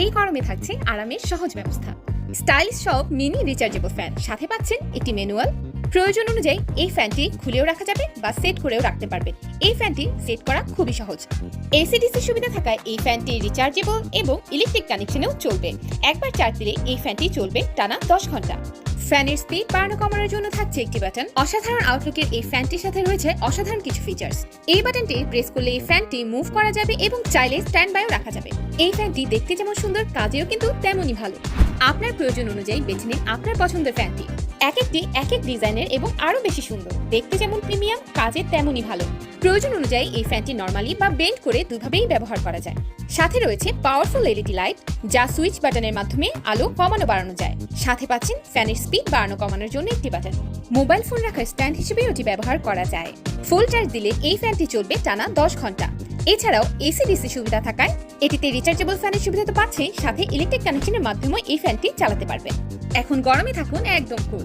এই গরমে থাকছে আরামের সহজ ব্যবস্থা। স্টাইলিশ সব মিনি রিচার্জেবল ফ্যান। সাথে পাচ্ছেন একটি ম্যানুয়াল। প্রয়োজন অনুযায়ী এই ফ্যানটি খুলেও রাখা যাবে বা সেট করেও রাখতে পারবেন। এই ফ্যানটি সেট করা খুবই সহজ। এসিডিসি সুবিধা থাকায় এই ফ্যানটি রিচার্জেবল এবং ইলেকট্রিক কানেকশনেও চলবে। একবার চার্জ দিলে এই ফ্যানটি চলবে টানা দশ ঘণ্টা। ফ্যানের স্পিড বাড়ানো কমানোর জন্য থাকছে একটি বাটন অসাধারণ আউটলুকের এই ফ্যানটির সাথে রয়েছে অসাধারণ কিছু ফিচার্স এই বাটনটি প্রেস করলে এই ফ্যানটি মুভ করা যাবে এবং চাইলে স্ট্যান্ড বাইও রাখা যাবে। এই ফ্যানটি দেখতে যেমন সুন্দর, কাজেও কিন্তু তেমনই ভালো। আপনার প্রয়োজন অনুযায়ী বেছে নিন আপনার পছন্দের ফ্যানটি। এক একটি, এক এক ডিজাইনের এবং আরও বেশি সুন্দর। দেখতে যেমন প্রিমিয়াম, কাজে তেমনই ভালো। প্রয়োজন অনুযায়ী এই ফ্যানটি নর্মালি বা বেন্ড করে দুভাবেই ব্যবহার করা যায়। সাথে রয়েছে পাওয়ারফুল এলইডি লাইট যা সুইচ বাটনের মাধ্যমে আলো কমানো বাড়ানো যায়। সাথে পাচ্ছেন ফ্যানের স্পিড বাড়ানো কমানোর জন্য একটি বাটন মোবাইল ফোন রাখার স্ট্যান্ড হিসেবেও এটি ব্যবহার করা যায়। ফুল চার্জ দিলে এই ফ্যানটি চলবে টানা দশ ঘণ্টা। এছাড়াও এসিডিসি সুবিধা থাকায় এটিতে রিচার্জেবল ফ্যানের সুবিধা তো পাচ্ছেই, সাথে ইলেকট্রিক কানেকশনের মাধ্যমে এই ফ্যানটি চালাতে পারবেন এখন গরমে থাকুন একদম কুল